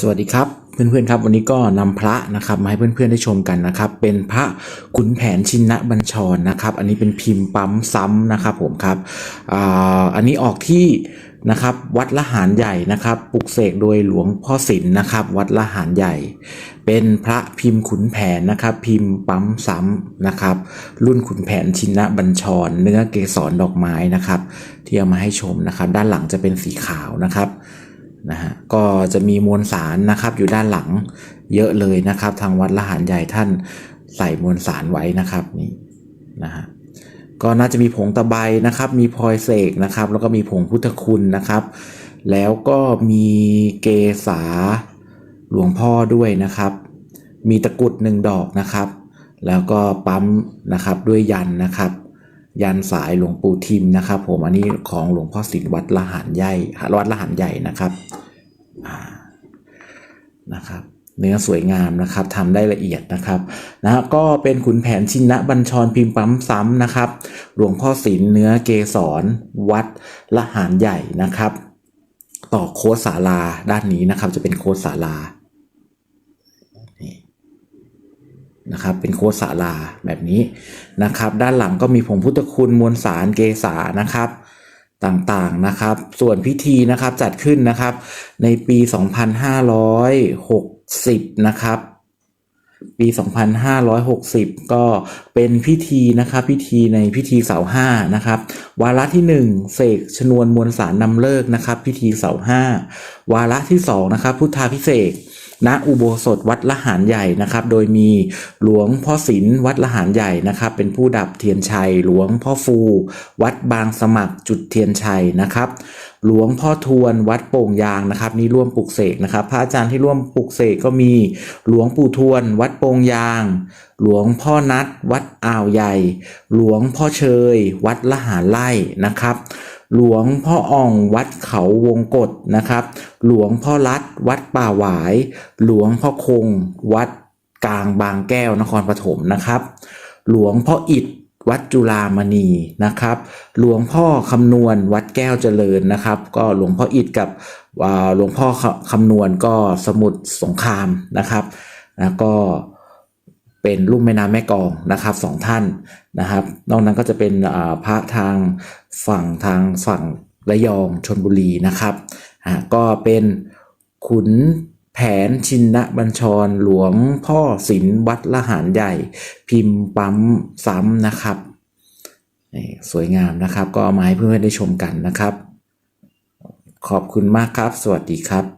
สวัสดีครับเพื่อนๆครับวันนี้ก็นำพระนะครับมาให้เพื่อนๆได้ชมกันนะครับ เป็นพระขุนแผนชินบัญชรนะครับ อันนี้เป็นพิมพ์ปั๊มซ้ำนะครับผมครับอันนี้ออกที่นะครับวัดละหารใหญ่นะครับปลุกเสกโดยหลวงพ่อศิลป์นะครับ วัดละหารใหญ่ เป็นพระพิมพ์ขุนแผนนะครับ พิมพ์ปั๊มซ้ำนะครับ รุ่นขุนแผนชินบัญชร เนื้อเกสรดอกไม้นะครับ ที่เอามาให้ชมนะครับ ด้านหลังจะเป็นสีขาวนะครับ นะฮะก็จะมีมวลสารนะครับอยู่ด้านหลังเยอะเลยนะครับ ทางวัดละหารใหญ่ท่านใส่มวลสารไว้นะครับนี่นะฮะก็น่าจะมีผงตะไบนะครับ มีพลอยเสกนะครับ แล้วก็มีผงพุทธคุณนะครับ แล้วก็มีเกษาหลวงพ่อด้วยนะครับ มีตะกรุดหนึ่งดอกนะครับ แล้วก็ปั๊มนะครับด้วยยันนะครับ ยันสายหลวงปู่ทิมนะครับ ผมอันนี้ของหลวงพ่อศิลป์วัดละหารใหญ่วัดละหารใหญ่นะครับนะครับ เนื้อสวยงามนะครับทำได้ละเอียดนะครับนะก็เป็นขุนแผนชินะบัญชรพิมพ์ปั๊มซ้ำนะครับ หลวงพ่อศิลเนื้อเกสรวัดละหารใหญ่นะครับ ต่อโค้ดศาลาด้านนี้นะครับจะเป็นโค้ดศาลา นะครับเป็นโค้ดศาลาแบบนี้นะครับ ด้านหลังก็มีผงพุทธคุณมวลสารเกษานะครับต่างๆนะครับ ส่วนพิธีนะครับจัดขึ้นนะครับในปี 2560 นะครับ ปี 2560 ก็เป็นพิธีนะครับ พิธีในพิธีเสาห้านะครับ วาระที่ 1 เสกชนวนมวลสารนำเลิกนะครับ พิธีเสาห้าวาระที่2นะครับ พุทธาพิเศษ ณอุโบสถวัดละหารใหญ่นะครับ โดยมีหลวงพ่อศิลป์วัดละหารใหญ่นะครับ เป็นผู้ดับเทียนชัย หลวงพ่อฟู วัดบางสมัครจุดเทียนชัยนะครับ หลวงพ่อทวนวัดโป่งยางนะครับ นี่ร่วมปลุกเสกนะครับ พระอาจารย์ที่ร่วมปลุกเสกก็มีหลวงปู่ทวน วัดโป่งยาง หลวงพ่อนัดวัดอ่าวใหญ่ หลวงพ่อเชย วัดละหารไร่นะครับ หลวงพ่ออ่องวัดเขาวงกฏนะครับ หลวงพ่อรัดวัดป่าหวาย หลวงพ่อคง วัดกลางบางแก้วนครปฐมนะครับ หลวงพ่ออิดวัดจุฬามณีนะครับ หลวงพ่อคำนวณวัดแก้วเจริญนะครับ ก็หลวงพ่ออิดกับหลวงพ่อคำนวณก็สมุทรสงครามนะครับ แล้วก็ เป็นลุ่มแม่น้ำแม่กองนะครับสองท่านนะครับ นอกนั้นก็จะเป็นพระทางฝั่งทางฝั่งระยองชนบุรีนะครับอ่าก็เป็นขุนแผนชินบัญชรหลวงพ่อศิลวัดละหารใหญ่ พิมพ์ปั๊มซ้ำนะครับสวยงามนะครับ ก็เอามาให้เพื่อนๆได้ชมกันนะครับ ขอบคุณมากครับ สวัสดีครับ